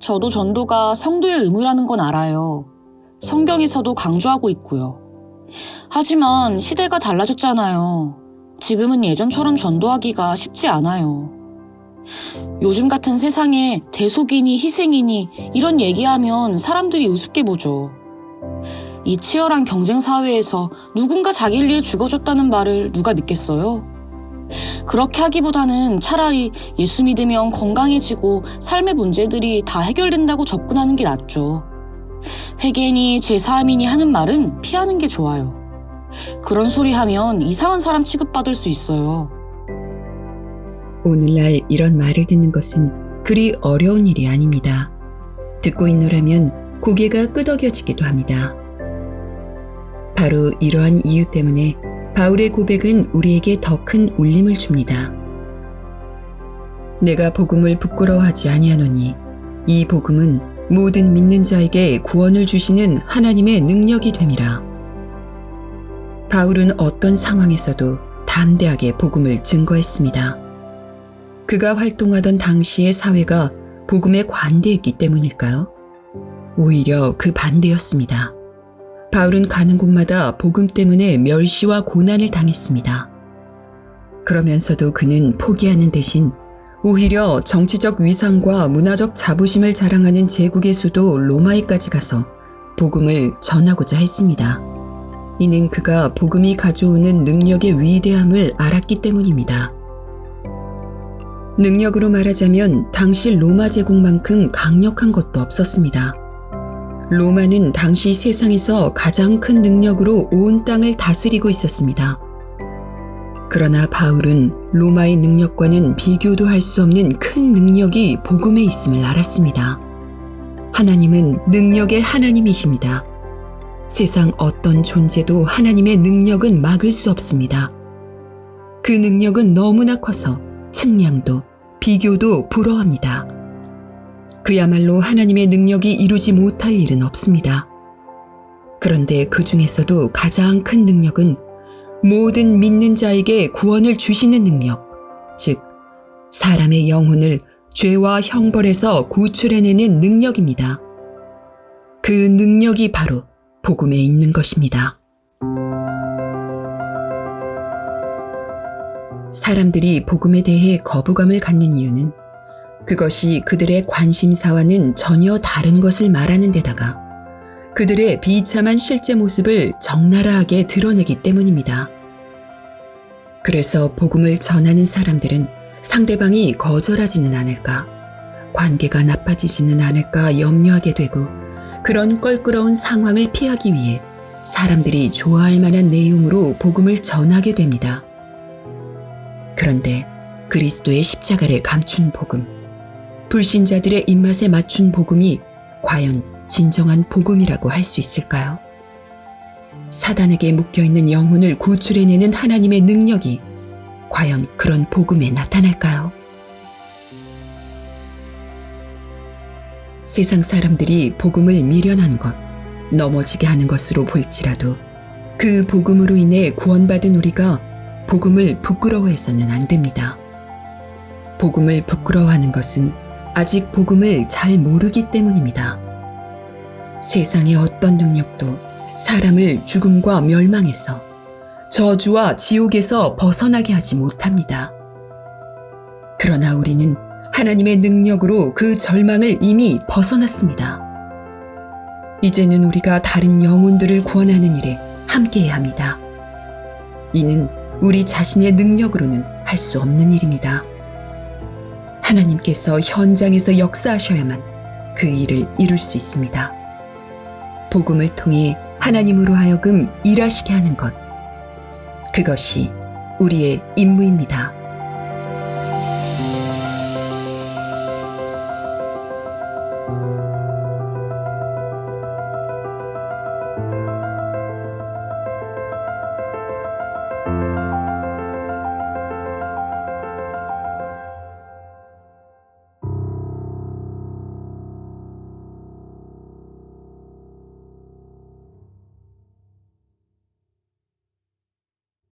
저도 전도가 성도의 의무라는 건 알아요. 성경에서도 강조하고 있고요. 하지만 시대가 달라졌잖아요. 지금은 예전처럼 전도하기가 쉽지 않아요. 요즘 같은 세상에 대속이니 희생이니 이런 얘기하면 사람들이 우습게 보죠. 이 치열한 경쟁 사회에서 누군가 자기를 위해 죽어줬다는 말을 누가 믿겠어요? 그렇게 하기보다는 차라리 예수 믿으면 건강해지고 삶의 문제들이 다 해결된다고 접근하는 게 낫죠. 회개니 제사함이니 하는 말은 피하는 게 좋아요. 그런 소리 하면 이상한 사람 취급받을 수 있어요. 오늘날 이런 말을 듣는 것은 그리 어려운 일이 아닙니다. 듣고 있노라면 고개가 끄덕여지기도 합니다. 바로 이러한 이유 때문에 바울의 고백은 우리에게 더 큰 울림을 줍니다. 내가 복음을 부끄러워하지 아니하노니 이 복음은 모든 믿는 자에게 구원을 주시는 하나님의 능력이 됨이라. 바울은 어떤 상황에서도 담대하게 복음을 증거했습니다. 그가 활동하던 당시의 사회가 복음에 관대했기 때문일까요? 오히려 그 반대였습니다. 바울은 가는 곳마다 복음 때문에 멸시와 고난을 당했습니다. 그러면서도 그는 포기하는 대신 오히려 정치적 위상과 문화적 자부심을 자랑하는 제국의 수도 로마에까지 가서 복음을 전하고자 했습니다. 이는 그가 복음이 가져오는 능력의 위대함을 알았기 때문입니다. 능력으로 말하자면 당시 로마 제국만큼 강력한 것도 없었습니다. 로마는 당시 세상에서 가장 큰 능력으로 온 땅을 다스리고 있었습니다. 그러나 바울은 로마의 능력과는 비교도 할 수 없는 큰 능력이 복음에 있음을 알았습니다. 하나님은 능력의 하나님이십니다. 세상 어떤 존재도 하나님의 능력은 막을 수 없습니다. 그 능력은 너무나 커서 측량도 비교도 불허합니다. 그야말로 하나님의 능력이 이루지 못할 일은 없습니다. 그런데 그 중에서도 가장 큰 능력은 모든 믿는 자에게 구원을 주시는 능력, 즉, 사람의 영혼을 죄와 형벌에서 구출해내는 능력입니다. 그 능력이 바로 복음에 있는 것입니다. 사람들이 복음에 대해 거부감을 갖는 이유는 그것이 그들의 관심사와는 전혀 다른 것을 말하는 데다가 그들의 비참한 실제 모습을 적나라하게 드러내기 때문입니다. 그래서 복음을 전하는 사람들은 상대방이 거절하지는 않을까, 관계가 나빠지지는 않을까 염려하게 되고 그런 껄끄러운 상황을 피하기 위해 사람들이 좋아할 만한 내용으로 복음을 전하게 됩니다. 그런데 그리스도의 십자가를 감춘 복음, 불신자들의 입맛에 맞춘 복음이 과연 진정한 복음이라고 할 수 있을까요? 사단에게 묶여있는 영혼을 구출해내는 하나님의 능력이 과연 그런 복음에 나타날까요? 세상 사람들이 복음을 미련한 것, 넘어지게 하는 것으로 볼지라도 그 복음으로 인해 구원받은 우리가 복음을 부끄러워해서는 안 됩니다. 복음을 부끄러워하는 것은 아직 복음을 잘 모르기 때문입니다. 세상의 어떤 능력도 사람을 죽음과 멸망에서 저주와 지옥에서 벗어나게 하지 못합니다. 그러나 우리는 하나님의 능력으로 그 절망을 이미 벗어났습니다. 이제는 우리가 다른 영혼들을 구원하는 일에 함께해야 합니다. 이는 우리 자신의 능력으로는 할 수 없는 일입니다. 하나님께서 현장에서 역사하셔야만 그 일을 이룰 수 있습니다. 복음을 통해 하나님으로 하여금 일하시게 하는 것. 그것이 우리의 임무입니다.